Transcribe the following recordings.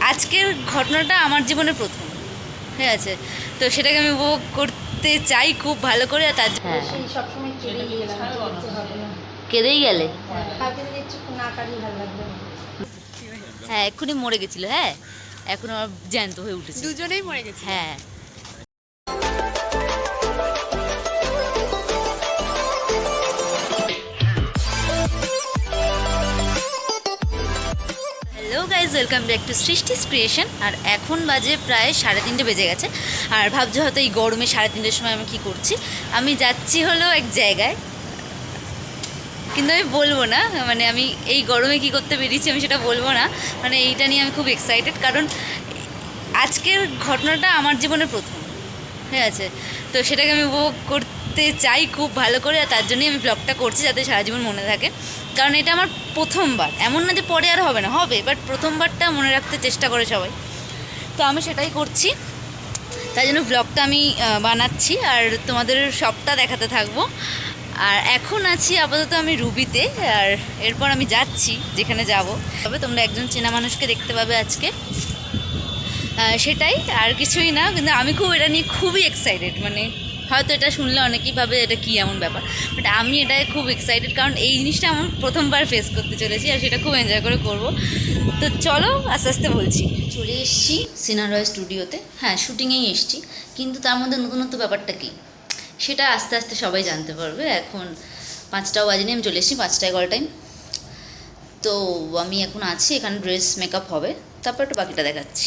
আজকের ঘটনাটা আমার জীবনে প্রথম। ঠিক আছে? তো সেটাকে আমি উপভোগ করতে চাই খুব ভালো করে আর তার জন্য সবসময় কেঁদেই গেলে না। হ্যাঁ এক্ষুনি মরে গেছিল হ্যাঁ? এখন আমার জ্যান্ত হয়ে উঠেছে। দুজনেই মরে গেছে হ্যাঁ। Guys welcome back to সৃষ্টিস creation আর এখন বাজে প্রায় সাড়ে তিনটে বেজে গেছে। আর ভাবছ হয়তো এই গরমে সাড়ে তিনটের সময় আমি কি করছি। আমি যাচ্ছি হলো এক জায়গায়। কিন্তু আমি বলব না মানে আমি এই গরমে কি করতে বেরিয়েছি আমি সেটা বলব না। মানে এইটা নিয়ে আমি খুব এক্সাইটেড কারণ আজকের ঘটনাটা আমার জীবনে প্রথম। ঠিক আছে? তো সেটাকে আমি উপভোগ করতে চাই খুব ভালো করে, আর তার জন্যই আমি ব্লগটা করছি যাতে সারা জীবন মনে থাকে। কারণ এটা আমার প্রথমবার। এমন না যে পরে আর হবে না, হবে বাট প্রথমবারটা মনে রাখতে চেষ্টা করে সবাই। তো আমি সেটাই করছি। তাই জন্য ব্লগটা আমি বানাচ্ছি আর তোমাদের সবটা দেখাতে থাকব। আর এখন আছি আপাতত আমি রুবিতে, আর এরপর আমি যাচ্ছি যেখানে যাব। তবে তোমরা একজন চেনা মানুষকে দেখতে পাবে আজকে। সেটাই, আর কিছুই না, কিন্তু আমি খুব, এটা নিয়ে খুবই এক্সাইটেড মানে হয়তো এটা শুনলে অনেকেই ভাবে এটা কী এমন ব্যাপার। বাট আমি এটাই খুব এক্সাইটেড কারণ এই জিনিসটা আমার প্রথমবার ফেস করতে চলেছি আর সেটা খুব এনজয় করে করব। তো চলো আস্তে আস্তে বলছি। চলে এসেছি সিনারয় স্টুডিওতে হ্যাঁ শুটিংয়েই এসেছি। কিন্তু তার মধ্যে নতুনত্ব ব্যাপারটা কী? সেটা আস্তে আস্তে সবাই জানতে পারবে। এখন পাঁচটাও বাজে বাজেনি, আমি চলে এসেছি পাঁচটায় কল টাইম তো আমি এখন আছি, এখানে ড্রেস মেকআপ হবে। তারপর একটু বাকিটা দেখাচ্ছি।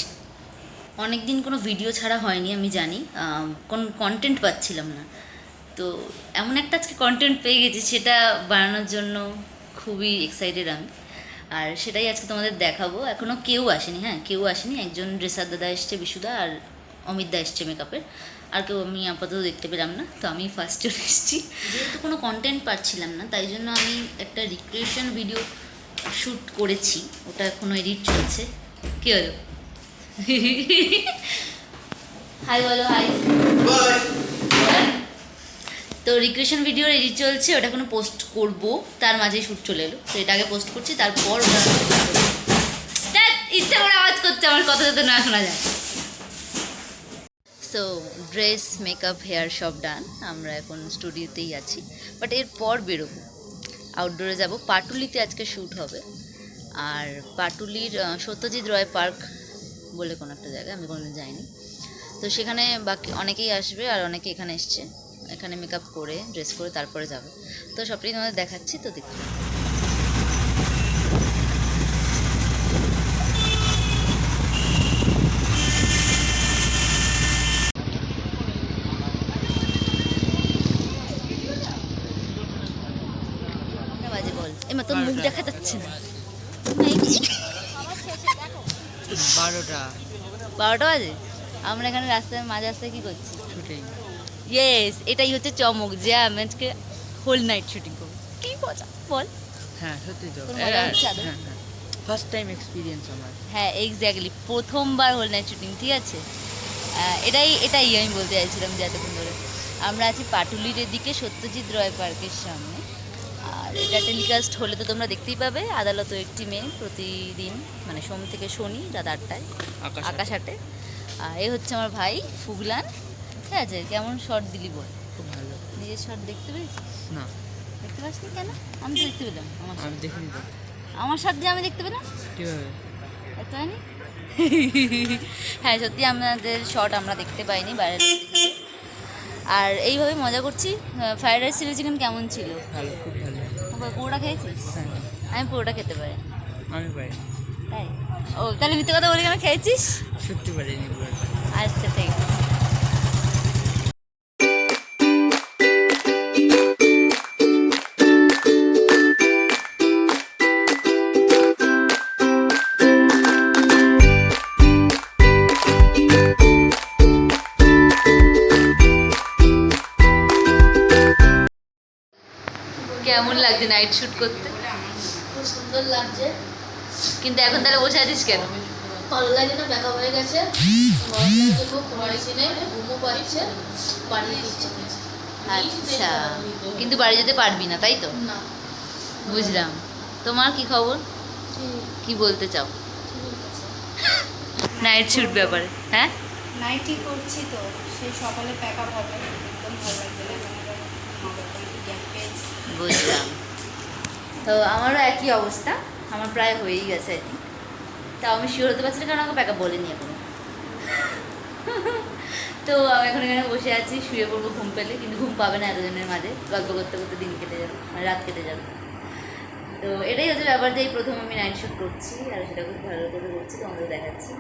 অনেক দিন কোনো ভিডিও ছাড়া হয়নি, আমি জানি। কোন কন্টেন্ট পাচ্ছিলাম না। তো এমন একটা আজকে কন্টেন্ট পেয়ে গেছি, সেটা বানানোর জন্য খুবই এক্সাইটেড আমি। আর সেটাই আজকে তোমাদের দেখাবো। এখনও কেউ আসেনি হ্যাঁ কেউ আসেনি। একজন ড্রেসার দাদা এসছে, বিশুদা, আর অমিত দা এসছে মেকআপের আর কেউ আমি আপাতত দেখতে পেলাম না, তো আমি ফার্স্ট চলে এসেছি। যেহেতু কোনো কন্টেন্ট পাচ্ছিলাম না, তাই জন্য আমি একটা রিক্রিয়েশন ভিডিও শ্যুট করেছি। ওটা এখনও এডিট চলছে। কী হলো? হাই বলো হাই তো রিক্রিয়েশন ভিডিওর এডিট চলছে ওটা কোনো পোস্ট করব। তার মাঝেই শ্যুট চলে এলো। তো এটা আগে পোস্ট করছি তারপর ওটা ইচ্ছা করে আওয়াজ করছে আমার কথা যাতে না শোনা যায়। সো ড্রেস মেকআপ হেয়ার সব ডান আমরা এখন স্টুডিওতেই আছি। বাট এরপর বেরোবো। আউটডোরে যাব। পাটুলিতে আজকে শ্যুট হবে। আর পাটুলির সত্যজিৎ রয় পার্ক বলে কোনো একটা জায়গা আমি কোনোদিন যাইনি। তো সেখানে বাকি অনেকেই আসবে আর অনেকে এখানে এসছে। এখানে মেকআপ করে ড্রেস করে তারপরে যাবে। তো সবটাই তোমাদের দেখাচ্ছি তো দেখো কটা বাজে বল। এমা তোর মুখ দেখা যাচ্ছে না। বারোটা। বারোটা বাজে? আমরা এখানে রাস্তায় মাঝে রাস্তায় কি করছি? শুটিং ইয়েস এটাই হচ্ছে চমক যে আমি আজকে হোল নাইট শুটিং করব। কি মজা বল। হ্যাঁ সত্যি তো। ফার্স্ট টাইম এক্সপিরিয়েন্স আমার। হ্যাঁ এক্স্যাক্টলি প্রথমবার হোল নাইট শুটিং ঠিক আছে? এটাই এটাই আমি বলতে চাইছিলাম যে এতক্ষণ ধরে। আমরা আছি পাটুলির এদিকে সত্যজিৎ রয় পার্কের সামনে। এটা টেলিকাস্ট হলে তো তোমরা দেখতেই পাবে। আদালত একটি মেয়ে প্রতিদিন মানে সোম থেকে শনি রাত আটটায় আকাশ আর এই হচ্ছে আমার ভাই ফুগলান। ঠিক আছে? কেমন শর্ট দিলি বল? খুব ভালো। নিজের শর্ট দেখতে পেয়েছিস না। দেখতে পাসনি কেন? আমি তো দেখতে পেলাম। আমার আমি। দেখিনি আমার শর্ট দিয়ে আমি দেখতে পেলাম? কীভাবে? দেখতে পাইনি? হ্যাঁ সত্যি আমাদের শর্ট আমরা দেখতে পাইনি বাইরে থেকে আর এইভাবে মজা করছি। ফ্রাইড রাইস চিলি চিকেন কেমন ছিল? ভালো খুব ভালো পুরোটা খেয়েছিস? হ্যাঁ। আমি পুরোটা খেতে পারি। আমি পাই তাই? ও তাহলে মিথ্যে কথা বলে কেন খেয়েছিস? সত্যি পারিনি পুরো আচ্ছা ঠিক আছে। কেমন নাইট শুট করতে। খুব সুন্দর লাগছে। কিন্তু এখন তাহলে বসে আছিস কেন? ভালো লাগে না ব্যাকআপ হয়ে গেছে। খুব নেই ঘুমও পাচ্ছে বাড়ি দিচ্ছে আচ্ছা কিন্তু বাড়ি যেতে পারবি না তাই তো? না। বুঝলাম। তোমার কি খবর? কি? বলতে চাও? ঠিক আছে নাইট শ্যুট ব্যাপারে হ্যাঁ? নাইটি করছি তো সেই সকালে প্যাক আপ হবে একদম ভালো লাগছে বুঝলাম। তো আমারও একই অবস্থা। আমার প্রায় হয়েই গেছে আর কি তাও আমি শিওর হতে পারছি না, কারণ আমাকে প্যাকআপ বলেনি এখনও। তো আমি এখন এখানে বসে আছি, শুয়ে পড়ব ঘুম পেলে, কিন্তু ঘুম পাবে না এতজনের মাঝে। গল্প করতে করতে দিন কেটে যাবে মানে রাত কেটে যাবে। তো এটাই হচ্ছে ব্যাপার যে এই প্রথম আমি নাইট শ্যুট করছি, আর সেটা খুব ভালো করে করছি তোমাদের দেখাচ্ছি।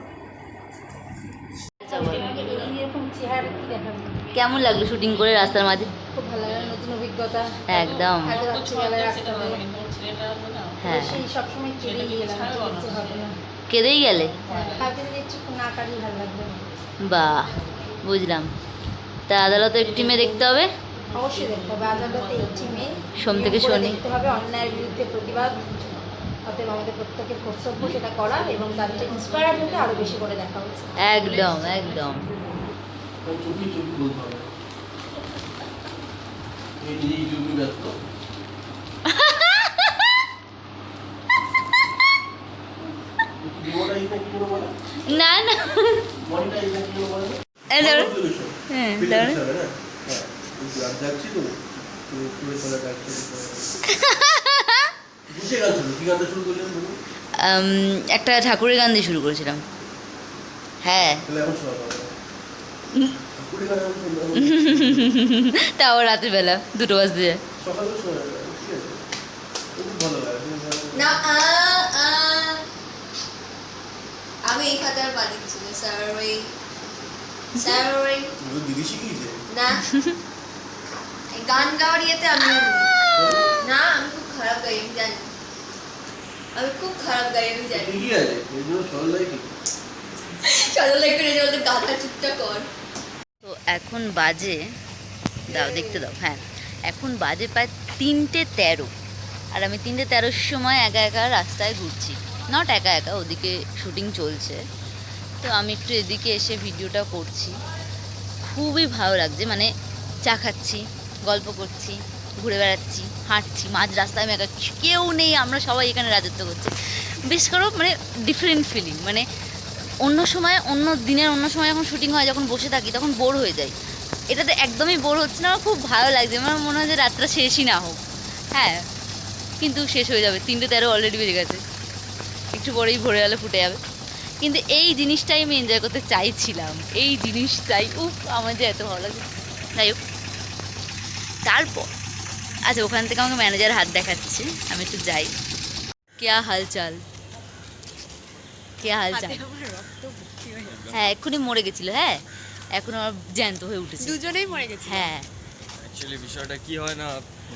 এরকম চেহারা দেখাবো? কেমন লাগল শুটিং করে রাস্তার মাঝে? খুব ভালো লাগে নতুন অভিজ্ঞতা। একদম। হ্যাঁ? কেঁদেই গেলে? হ্যাঁ, একটু বাহ বুঝলাম। তা আদালতের টিমে দেখতে হবে? অবশ্যই দেখতে হবে আদালতে একটি মেয়ে সোম থেকে শনি। দেখতে হবে অন্যায়ের বিরুদ্ধে প্রতিবাদ। অতএব আমাদের প্রত্যেকের কর্তব্য সেটা করা এবং তাদের ইন্সপায়ার হতে আরও বেশি করে দেখা উচিত। একদম একদম। চুপি চুপি বলতে হবে। এই নিজেই চুপি ব্যস্ত। না. হ্যাঁ? হ্যাঁ। উম, একটা ঠাকুরের গান দিয়ে শুরু করেছিলাম। হ্যাঁ। তাও রাতের বেলা দুটো বাজতে যায়। না আ, আ। আমি এই খাতার বাদিক ছিল স্যারওয়ে স্যারওয়ে তুমি দিদি শিখিয়েছে না গান গাওয়ার ইয়েতে আমি না আমি খুব খারাপ গাই আমি জানি। আমি খুব খারাপ গাই আমি জানি। ঠিকই আছে এই জন্য সরল লাগে কি চলো লাগে রে বলতে গাধা চুপটা কর। এখন বাজে, দাও, দেখতে দাও হ্যাঁ এখন বাজে প্রায় তিনটে তেরো, আর আমি তিনটে তেরোর সময় একা একা রাস্তায় ঘুরছি নট একা একা, ওদিকে শুটিং চলছে, তো আমি একটু এদিকে এসে ভিডিওটা করছি, খুবই ভালো লাগছে মানে চা খাচ্ছি, গল্প করছি, ঘুরে বেড়াচ্ছি, হাঁটছি, মাঝ রাস্তায় আমি একা, কেউ নেই, আমরা সবাই এখানে রাজত্ব করছি, বেশ করো মানে ডিফারেন্ট ফিলিং মানে অন্য সময়, অন্য দিনের অন্য সময় যখন শুটিং হয়, যখন বসে থাকি, তখন বোর হয়ে যাই এটাতে একদমই বোর হচ্ছে না, আমার খুব ভালো লাগছে। আমার মনে হয় যে রাতটা শেষই না হোক। হ্যাঁ কিন্তু শেষ হয়ে যাবে। তিনটে তেরো অলরেডি বেজে গেছে। একটু পরেই ভোরে গেলে ফুটে যাবে। কিন্তু এই জিনিসটাই আমি এনজয় করতে চাইছিলাম। এই জিনিসটাই, উফ, আমার যে এত ভালো লাগে যাই হোক, তারপর আচ্ছা ওখান থেকে আমাকে ম্যানেজার হাত দেখাচ্ছে। আমি একটু যাই। কেয়া হালচাল? কেয়া হালচাল হ্যাঁ এক্ষুনি মরে গেছিল হ্যাঁ? এখন আমার জ্যান্ত হয়ে উঠেছে। দুজনেই মরে গেছে হ্যাঁ। অ্যাকচুয়ালি বিষয়টা কি হয় না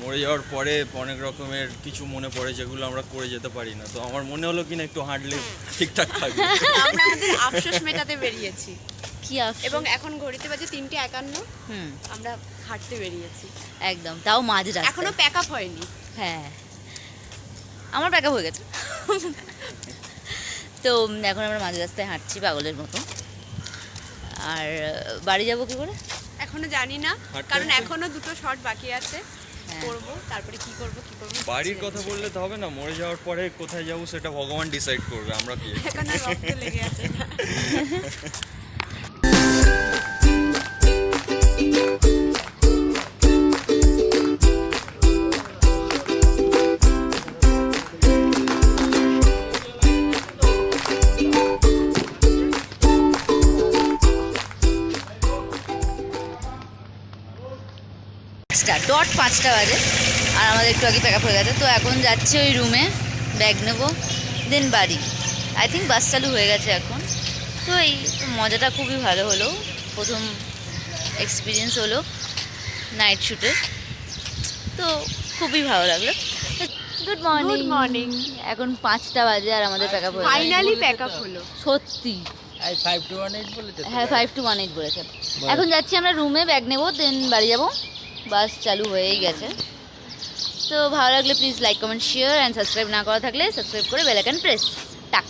মরে যাওয়ার পরে অনেক রকমের কিছু মনে পড়ে যেগুলো আমরা করে যেতে পারি না। তো আমার মনে হলো কি না একটু হাঁটলে ঠিকঠাক থাকবে। আমরা আমাদের আফসোস মেটাতে বেরিয়েছি। কি আফসোস। এবং এখন ঘড়িতে বাজে তিনটে একান্ন। হুম। আমরা হাঁটতে বেরিয়েছি। একদম তাও মাঝ রাস্তায়। এখনও প্যাক আপ হয়নি। হ্যাঁ। আমার প্যাকআপ হয়ে গেছে। তো এখন আমরা মাঝ রাস্তায় হাঁটছি পাগলের মতো আর বাড়ি যাব কি করে এখনও জানি না কারণ? এখনও দুটো শর্ট বাকি আছে হ্যাঁ। করব তারপরে কি করব কি করব বাড়ির কথা বললে তো হবে না মরে যাওয়ার পরে কোথায় যাব সেটা ভগবান ডিসাইড করবে আমরা কি এখন আর রক্ত লেগে আছে পাঁচটা ডট পাঁচটা বাজে। আর আমাদের একটু আগে প্যাকআপ হয়ে গেছে। তো এখন যাচ্ছি ওই রুমে ব্যাগ নেব দেন বাড়ি। আই থিঙ্ক বাস চালু হয়ে গেছে এখন। তো এই মজাটা খুবই ভালো হলো। প্রথম এক্সপিরিয়েন্স হলো নাইট শ্যুটের তো খুবই ভালো লাগল। Good morning morning. এখন পাঁচটা বাজে আর আমাদের প্যাকআপ হয়ে গেছে। ফাইনালি প্যাক আপ হলো। সত্যি। আর ফাইভ টু ওয়ান বলে হ্যাঁ ফাইভ টু ওয়ান এইট বলেছে। এখন যাচ্ছি আমরা রুমে ব্যাগ নেব দেন বাড়ি যাব। বাস চালু হয়েই গেছে। তো ভালো লাগলে please like comment share and subscribe না করা থাকলে সাবস্ক্রাইব করে বেলাইকান প্রেস টাক।